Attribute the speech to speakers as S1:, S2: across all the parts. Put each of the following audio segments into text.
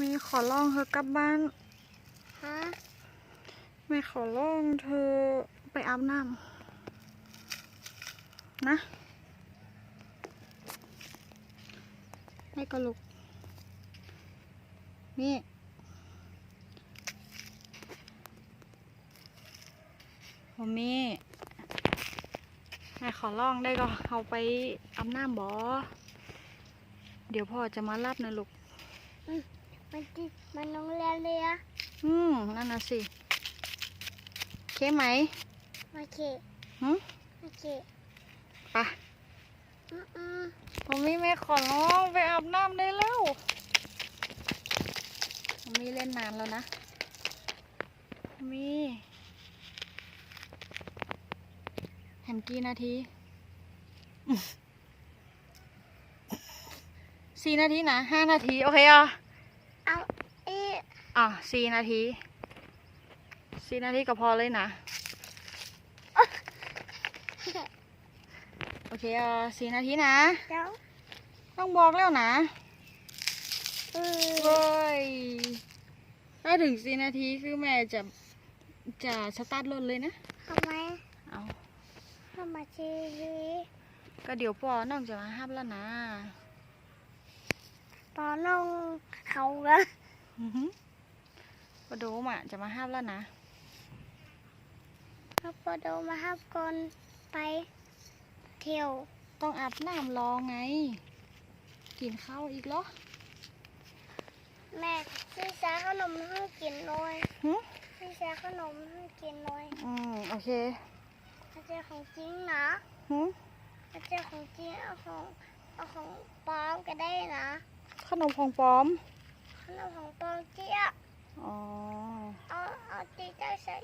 S1: มีขอร้องเธอกลับบ้าน
S2: ฮะ
S1: ไม่ขอร้องเธอไปอาบน้ำนะไม่ก็ลุก นี่ผมมีแม่ขอร้องได้ก็เอาไปอาบน้ำบอ เดี๋ยวพ่อจะมารับนะลูก
S2: มันจิมันโรงเรียนเลยอะ
S1: อืมนั่นน่ะสิโอเคไหม
S2: โอเค
S1: หืม
S2: โอเค
S1: ไป
S2: อืมอืม
S1: ผมมีแม่ขอร้องไปอาบน้ำได้แล้วผมมีเล่นนานแล้วนะผมมีแฮมกี่นาทีสี่นาทีนะห้านาที โอเคอะ
S2: เอาเอ๊ะ
S1: อะสี่นาทีสี่นาทีก็พอเลยนะ โอเคอะสี่นาทีนะ
S2: เดี๋ยว
S1: ต้องบอกแล้วนะ
S2: เออ
S1: เว้ยถ้าถึงสี่นาทีคือแม่จะจะสตาร์ทรถเลยนะ
S2: ทำไม
S1: เอา
S2: ทำไมชี
S1: ก็เดี๋ยวปอน้องจะมาห้ามแล้วนะ
S2: ตอนน้องเขาละ
S1: อือหือ ปอโดมอะจะมาห้ามแล้วนะ
S2: เขาปอดูมาฮับก่อนไปเที่ยว
S1: ต้องอาบน้ำรอไง กินข้าวอีกเหรอ
S2: แม่ซื้อซาขนมให้กินเลย
S1: หึ
S2: ซื้อซาขนมให้กินเลย
S1: อืมโอเค
S2: อาจารย์ของจริงนะ
S1: หึ
S2: อาจารย์ของจริงเอาของเอาของปลอมก็ได้นะ
S1: ขนมของปลอม
S2: ข นมของปองเจี๊ยบ
S1: อ๋อ
S2: เอาเอาตีได้ใส่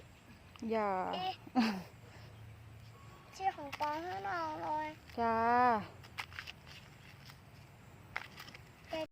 S1: อย่า
S2: เอ๊ะชื่อของปองให้น้องเลย
S1: จ้า